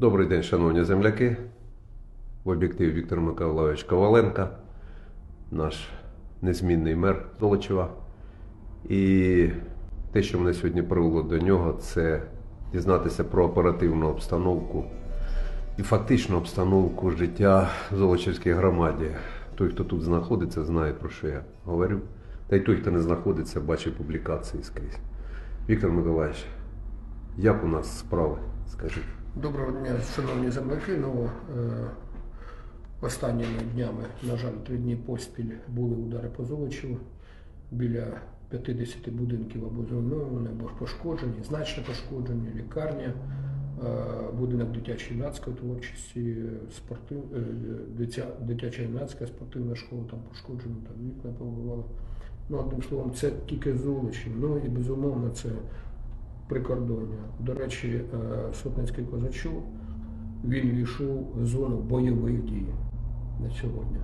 Добрий день, шановні земляки. В об'єктиві Віктор Миколайович Коваленко, наш незмінний мер Золочева. І те, що мене сьогодні привело до нього, це дізнатися про оперативну обстановку і фактичну обстановку життя в Золочівській громаді. Той, хто тут знаходиться, знає про що я говорю. Та й той, хто не знаходиться, бачить публікації скрізь. Віктор Миколаївич, як у нас справи? Скажіть. Доброго дня, шановні земляки. Ну, е, останніми днями, на жаль, три дні поспіль були удари по Золочеву. Біля 50 будинків або зруйновані, або пошкоджені, значно пошкоджені, лікарня, е, будинок дитячої юнацької творчості, спортив, е, дитя, дитяча юнацька спортивна школа там пошкоджена, там вікна побивали. Ну, одним словом, це тільки Золочів. Ну і безумовно це прикордоння. До речі, е, Сотницький козачок він війшов в зону бойових дій на сьогодні.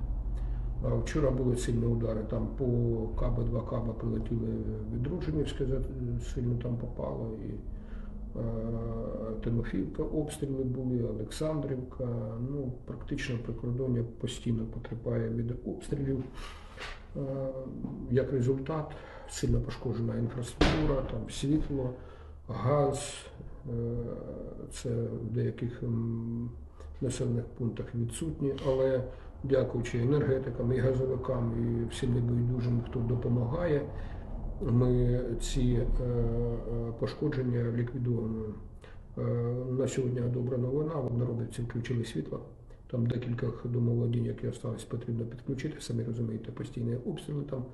Вчора були сильні удари. Там по Каба, два Каба прилетіли відродженівське, сильно там попало. І е, Тимофіївка обстріли були, Олександрівка. Ну, практично прикордоння постійно потерпає від обстрілів. Е, Як результат, сильно пошкоджена інфраструктура, там світло, газ. е, Це в деяких населених пунктах відсутні, але дякуючи енергетикам і газовикам, і всім небайдужим, хто допомагає, ми ці е, е, пошкодження ліквідуємо. На сьогодні добра новина, в Одноробівці включили світло. Там декілька домоволодінь, які остались, потрібно підключити. Самі розумієте, постійні обстріли там.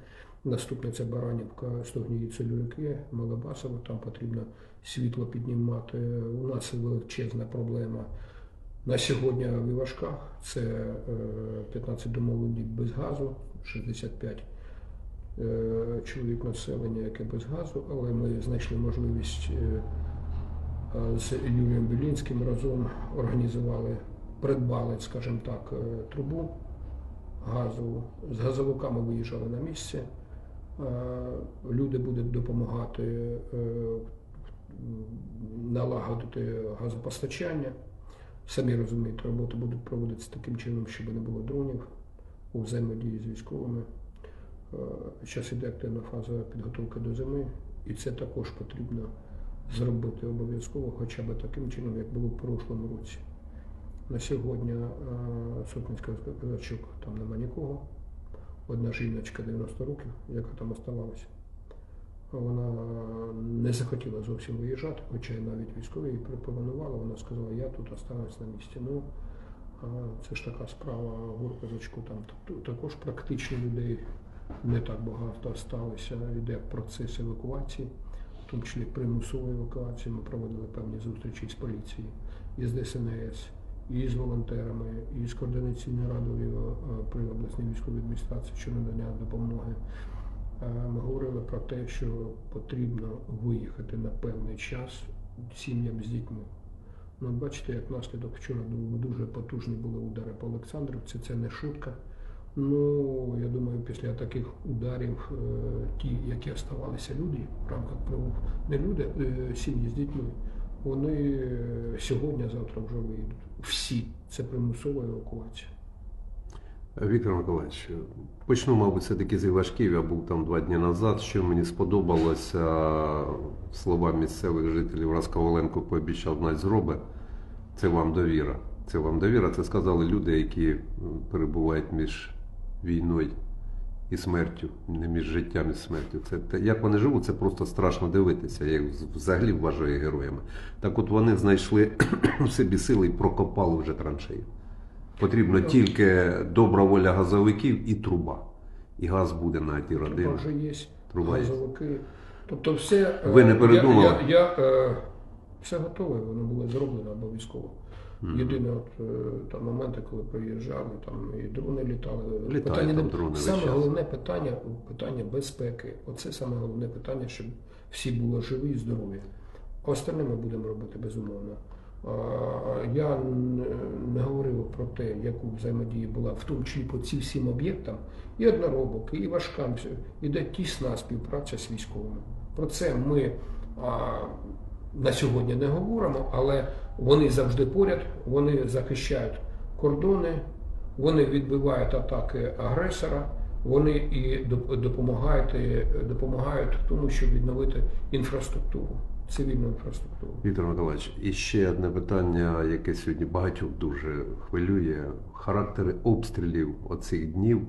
Наступне це Баранівка, Стогнії, Целюрики, Малобасово. Там потрібно світло піднімати. У нас величезна проблема на сьогодні в Івашках. Це е, 15 домоволодінь без газу, 65 е, чоловік населення, яке без газу, але ми знайшли можливість е, е, з Юрієм Білінським разом організували, придбали, скажімо так, е, трубу газову. З газовиками виїжджали на місце. Е, Люди будуть допомагати е, налагодити газопостачання. Самі розумієте, роботи будуть проводитися таким чином, щоб не було дронів у взаємодії з військовими. Зараз іде активна фаза підготовки до зими, і це також потрібно зробити обов'язково, хоча б таким чином, як було в прошлому році. На сьогодні е, Сотницька козачок там нема нікого. Одна жіночка 90 років, яка там оставалася. Вона не захотіла зовсім виїжджати, хоча й навіть військові їй пропонували. Вона сказала, я тут останусь на місці. Ну, це ж така справа горкозачку. Там також практично людей не так багато залишилося. Йде процес евакуації, в тому числі примусової евакуації. Ми проводили певні зустрічі з поліцією, і з ДСНС, і з волонтерами, і з координаційною радою е, при обласній військовій адміністрації щодо надання допомоги. Е, Ми говорили про те, що потрібно виїхати на певний час сім'ям з дітьми. Ну, бачите, як наслідок вчора ду- дуже потужні були удари по Олександрівці, це не шутка. Ну, я думаю, після таких ударів е, ті, які оставалися люди в рамках не люди, сім'ї з дітьми, вони е, сьогодні, завтра вже виїдуть. Всі. Це примусова евакуація. Віктор Миколаївич, почну, мабуть, все-таки з Івашків. Я був там два дні назад. Що мені сподобалося, слова місцевих жителів раз Коваленко пообіцяв навіть зроби. Це вам довіра. Це вам довіра. Це сказали люди, які перебувають між війною і смертю, не між життям і смертю. Це те, як вони живуть, це просто страшно дивитися. Я їх взагалі вважаю героями. Так от вони знайшли в собі сили і прокопали вже траншею. Потрібно тільки добра воля газовиків і труба. І газ буде на ті родини. Труба вже є, Труба є. Тобто все. е, Ви не передумали? Я, я, я, е, все готове, воно було зроблено обов'язково. Єдине, от е, там моменти, коли приїжджали, там і дрони літали. Літають там не- дрони весь Саме час. головне питання питання безпеки. Оце саме головне питання, щоб всі були живі і здорові. Остальне ми будемо робити безумовно. А, Я н- не говорив про те, яку взаємодія була в тому числі по цим всім об'єктам, і одноробок, і важкам. Іде тісна співпраця з військовими. Про це ми а, на сьогодні не говоримо, але вони завжди поряд, вони захищають кордони, вони відбивають атаки агресора, вони і доп- допомагають, допомагають в тому, щоб відновити інфраструктуру, цивільну інфраструктуру. Віктор Миколаївич, і ще одне питання, яке сьогодні багатьох дуже хвилює. Характери обстрілів оцих днів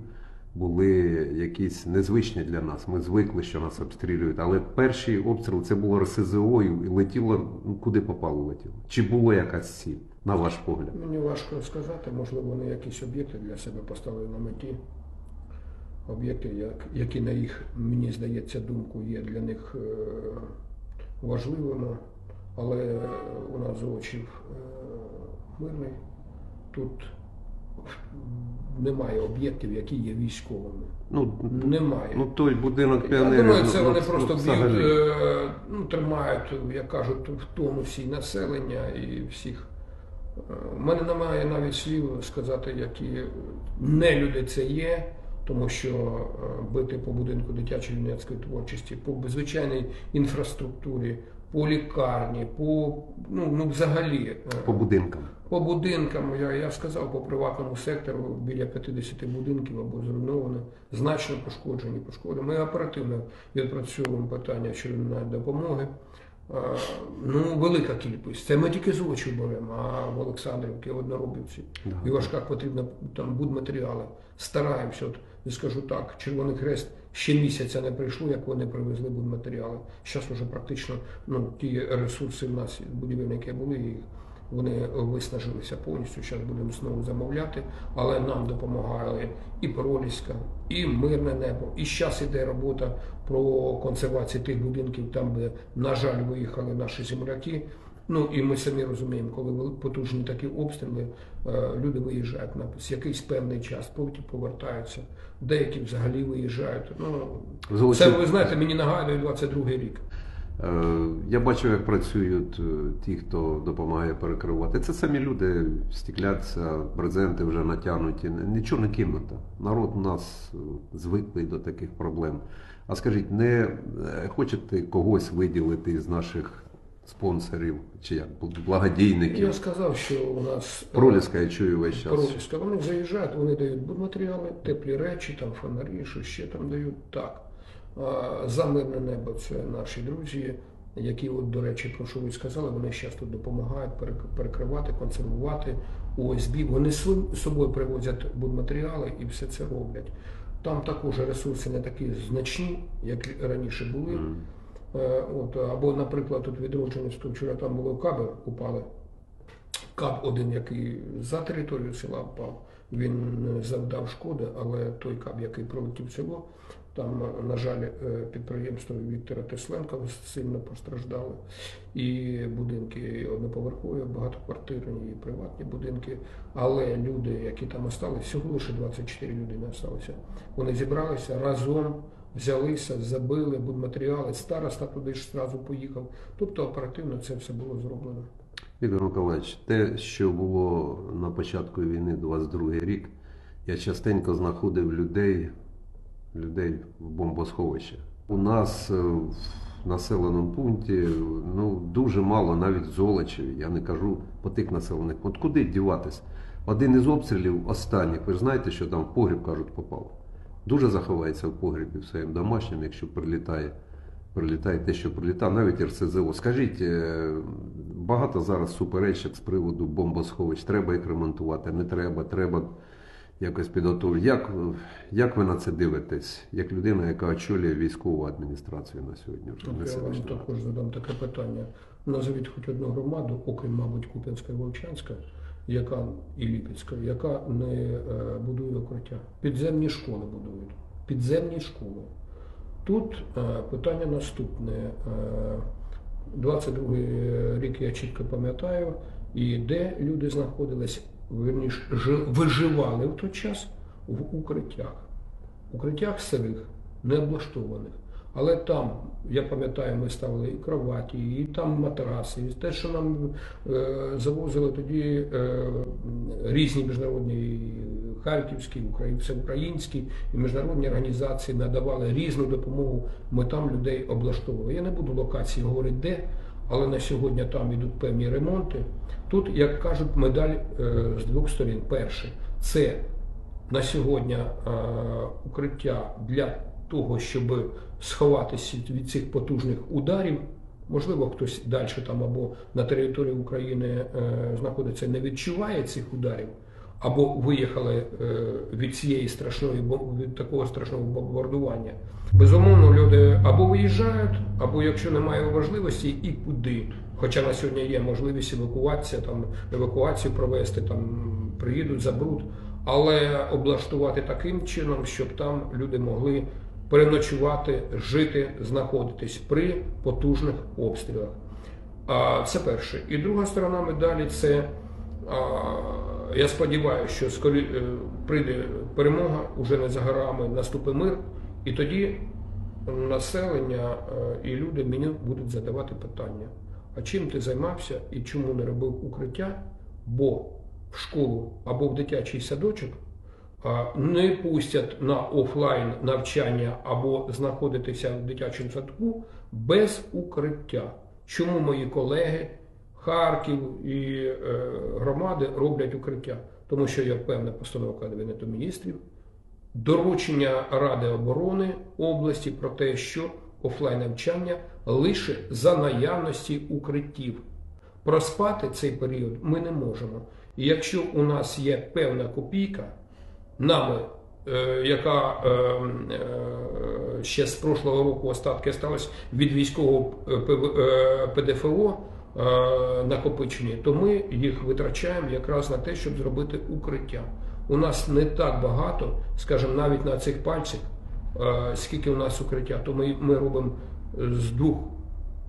були якісь незвичні для нас. Ми звикли, що нас обстрілюють. Але перший обстріл це було РСЗО і летіло, ну, куди попало летіло. Чи було якась ціль, на ваш погляд? Мені важко сказати, можливо, вони якісь об'єкти для себе поставили на меті. Об'єкти, як- які на їх, мені здається, думку є для них е, важливими, але у нас Золочів е, мирний. Тут немає об'єктів, які є військовими. Ну, Немає. ну той будинок Я думаю, це ну, вони ну, просто б'ють, е, ну, тримають, як кажуть, в тонусі населення і всіх. Е, У мене немає навіть слів сказати, які нелюди це є, тому що е, бити по будинку дитячої юнацької творчості, по звичайній інфраструктурі, по лікарні, по ну, ну взагалі. е, по будинкам. по будинкам, я, я сказав, по приватному сектору біля 50 будинків або зруйновано, значно пошкоджені, пошкоджені. Ми оперативно відпрацьовуємо питання щодо допомоги. А, Ну, велика кількість. Це ми тільки з очі беремо, а в Олександрівці, в Одноробівці. Да. В Івашках потрібно там будматеріали. Стараємося. От скажу так, Червоний Хрест ще місяця не прийшло, як вони привезли будматеріали. Зараз вже практично ну, ті ресурси в нас будівельники були, вони виснажилися повністю. Зараз будемо знову замовляти, але нам допомагали і Проліська, і мирне небо. І зараз іде робота про консервацію тих будинків, там, де, на жаль, виїхали наші земляки. Ну і ми самі розуміємо, коли потужні такі обстріли, е, люди виїжджають на якийсь певний час, потім повертаються. Деякі взагалі виїжджають. Ну це ви знаєте, мені нагадує 22-й рік. Е, Я бачив, як працюють е, ті, хто допомагає перекривати. Це самі люди стікляться, брезенти вже натягнуті. Нічого не кинуто. Народ у нас звиклий до таких проблем. А скажіть, не хочете когось виділити із наших спонсорів чи як благодійників? Я сказав, що у нас е, Проліска я чую весь час. Проліска. Вони заїжджають, вони дають будматеріали, теплі речі, там фонарі, що ще там дають. Так. За мирне небо це наші друзі, які, от, до речі, про що ви сказали, вони зараз тут допомагають перекривати, консервувати ОСБ. Вони з собою привозять будматеріали і все це роблять. Там також ресурси не такі значні, як раніше були. Е, От, або, наприклад, тут відродженість, вчора там було каби упали. Каб один, який за територію села впав, він завдав шкоди, але той каб, який пролетів село, там, е, на жаль, е, підприємство Віктора Тесленка сильно постраждало. І будинки одноповерхові, багатоквартирні, і приватні будинки. Але люди, які там осталися, всього лише 24 людини залишилося. Вони зібралися разом, взялися, забили будматеріали, староста туди ж зразу поїхав. Тобто оперативно це все було зроблено. Віктор Миколаївич, те, що було на початку війни, 22 рік, я частенько знаходив людей, людей в бомбосховищах. У нас е, в населеному пункті ну, дуже мало, навіть в Золочеві, я не кажу по тих населених. От куди діватись? Один із обстрілів останніх, ви ж знаєте, що там в погріб, кажуть, попав. Дуже заховається в погрібі в своїм домашнім, якщо прилітає прилітає те, що прилітає, навіть РСЗО. Скажіть, е, багато зараз суперечок з приводу бомбосховищ. Треба їх ремонтувати, не треба, треба якось підготовити. Як, як ви на це дивитесь, як людина, яка очолює військову адміністрацію на сьогодні? Вже я вам також задам таке питання. Назвіть хоч одну громаду, окрім, мабуть, Куп'янська і Вовчанська, яка і Ліпецька, яка не е, будує укриття. Підземні школи будують. Підземні школи. Тут е, питання наступне. Е, 22 рік я чітко пам'ятаю, і де люди знаходились, верніше, виживали в той час в укриттях. Укриттях сирих, не облаштованих. Але там, я пам'ятаю, ми ставили і кроваті, і там матраси, і те, що нам е, завозили тоді е, різні міжнародні харківські, украї- всеукраїнські і міжнародні організації надавали різну допомогу. Ми там людей облаштовували. Я не буду локації говорити де, але на сьогодні там йдуть певні ремонти. Тут, як кажуть, медаль е, з двох сторін. Перше, це на сьогодні укриття для того, щоб сховатися від цих потужних ударів. Можливо, хтось далі там або на території України е, знаходиться, не відчуває цих ударів, або виїхали е, від цієї страшної від такого страшного бомбардування. Безумовно, люди або виїжджають, або якщо немає важливості, і куди. Хоча на сьогодні є можливість евакуація, там евакуацію провести, там приїдуть, заберуть, але облаштувати таким чином, щоб там люди могли переночувати, жити, знаходитись при потужних обстрілах. А це перше. І друга сторона медалі це я сподіваюся, що скорі е, прийде перемога, уже не за горами, наступить мир, і тоді населення е, і люди мені будуть задавати питання: а чим ти займався і чому не робив укриття? Бо в школу або в дитячий садочок не пустять на офлайн навчання або знаходитися в дитячому садку без укриття. Чому мої колеги Харків і е, громади роблять укриття? Тому що є певна постанова Кабінету міністрів, доручення Ради оборони області про те, що офлайн навчання лише за наявності укриттів. Проспати цей період ми не можемо. І якщо у нас є певна копійка, нами, е, яка е, е, ще з прошлого року остатки сталося від військового ПДФО накопичені, то ми їх витрачаємо якраз на те, щоб зробити укриття. У нас не так багато, скажімо, навіть на цих пальцях, скільки у нас укриття, то ми, ми робимо з двох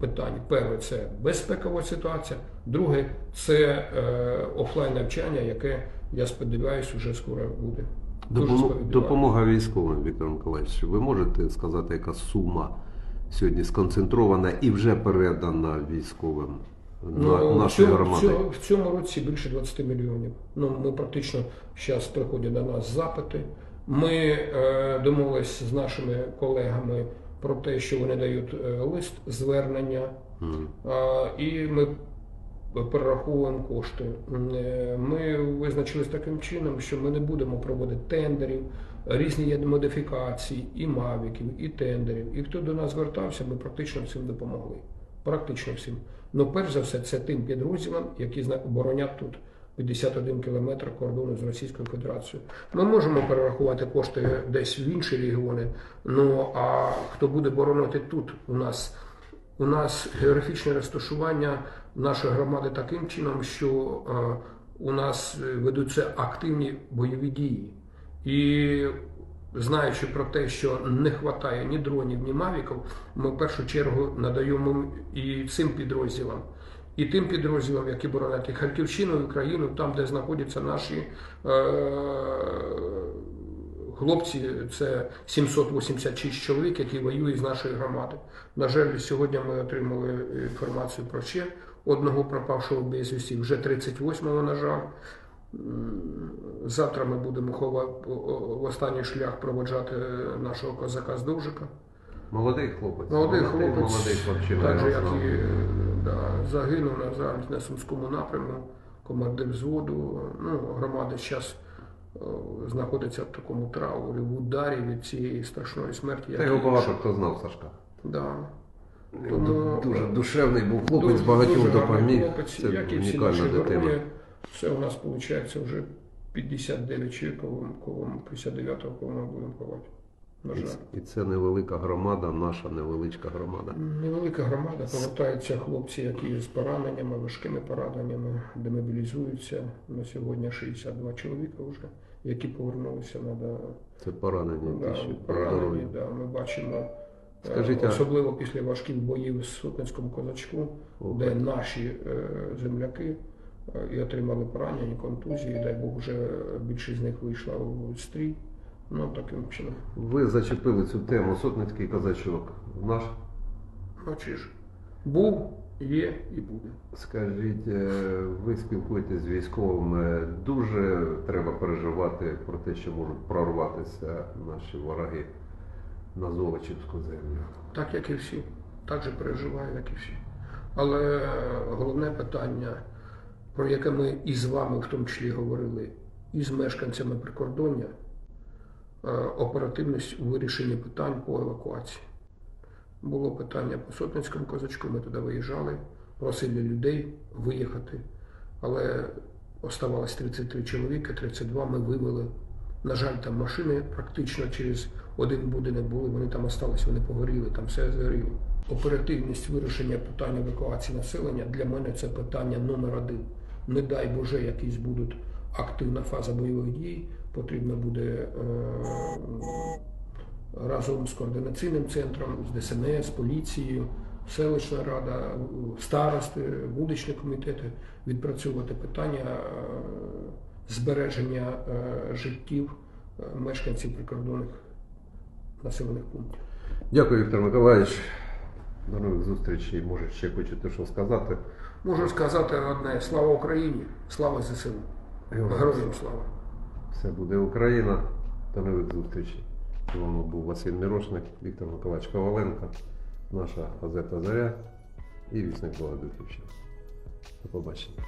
питань. Перше це безпекова ситуація, друге це е, офлайн навчання, яке я сподіваюся, вже скоро буде. Сповідувально. Допомога військовим, Віктор Миколаївич. Ви можете сказати, яка сума сьогодні сконцентрована і вже передана військовим на Ну, нашої цьому, в, цьому, році більше 20 мільйонів. Ну, ми практично зараз приходять до нас запити. Ми е, домовились з нашими колегами про те, що вони дають е, лист звернення, Мгм. А, І ми перераховуємо кошти. Е, Ми визначились таким чином, що ми не будемо проводити тендерів, різні є модифікації, і мавіків, і тендерів. І хто до нас звертався, ми практично всім допомогли. Практично всім. Ну, перш за все, це тим підрозділам, які оборонять тут. 51 кілометр кордону з Російською Федерацією. Ми можемо перерахувати кошти десь в інші регіони. Ну а хто буде боронити тут у нас у нас географічне розташування нашої громади таким чином, що е, у нас е, ведуться активні бойові дії. І знаючи про те, що не вистачає ні дронів, ні мавіків, ми в першу чергу надаємо і цим підрозділам. І тим підрозділам, які боронять і Харківщину, і Україну, там, де знаходяться наші е, хлопці, це 786 чоловік, які воюють з нашої громади. На жаль, сьогодні ми отримали інформацію про ще одного пропавшого безвісті, вже 38-го, на жаль. Завтра ми будемо хова- в останній шлях проводжати нашого козака з Довжика. Молодий хлопець. Молодий хлопець, молодий хлопчина. так же, як і е, да, загинув на на Сумському напрямку, командир взводу. Ну, громада зараз знаходиться в такому траурі, в ударі від цієї страшної смерті. Та його багато хто знав, Сашка. Да. Дуже душевний був хлопець, Дуже- багатьом дуже допоміг. хлопець, Це унікальна дитина. Це у нас виходить вже 59 чоловік, кого, кого 59-го, кого ми будемо ховати. На жаль. І це невелика громада, наша невеличка громада. Невелика громада, повертаються хлопці, які з пораненнями, важкими пораненнями, демобілізуються. На сьогодні 62 чоловіка вже, які повернулися. Надо, Це поранення да, поранені, да, ми бачимо. Скажіть, а- особливо після важких боїв з Сотницькому козачку, О, де наші е, земляки е, і отримали поранення, контузії, дай Бог, вже більшість з них вийшла в стрій. Ну, таким чином. Ви зачепили цю тему сотницький козачок. Наш Ну, чи ж, був, є і буде. Скажіть, е, ви спілкуєтесь з військовими. Дуже треба переживати про те, що можуть прорватися наші вороги на Золочівську землю. Так, як і всі. Так же переживаю, як і всі. Але головне питання, про яке ми і з вами в тому числі говорили, і з мешканцями прикордоння, е, оперативність у вирішенні питань по евакуації. Було питання по Сотницькому козачку, ми туди виїжджали, просили людей виїхати, але оставалось 33 чоловіка, 32 ми вивели. На жаль, там машини практично через один будинок були, вони там остались, вони погоріли, там все згоріло. Оперативність вирішення питання евакуації населення для мене це питання номер один. Не дай Боже, якісь будуть активна фаза бойових дій, потрібно буде е, разом з координаційним центром, з ДСНС, поліцією, селищна рада, старости, вуличні комітети відпрацьовувати питання е, збереження е, життів е, мешканців прикордонних населених пунктів. Дякую, Віктор Миколаївич. До нових зустрічей. Може, ще хочете що сказати? Можу сказати одне: слава Україні, слава ЗСУ, героям слава. Все буде Україна. До нових зустрічей. З вами був Василь Мірошник, Віктор Миколаївич Коваленко, наша газета Заря і вісник Богодухівщина. До побачення.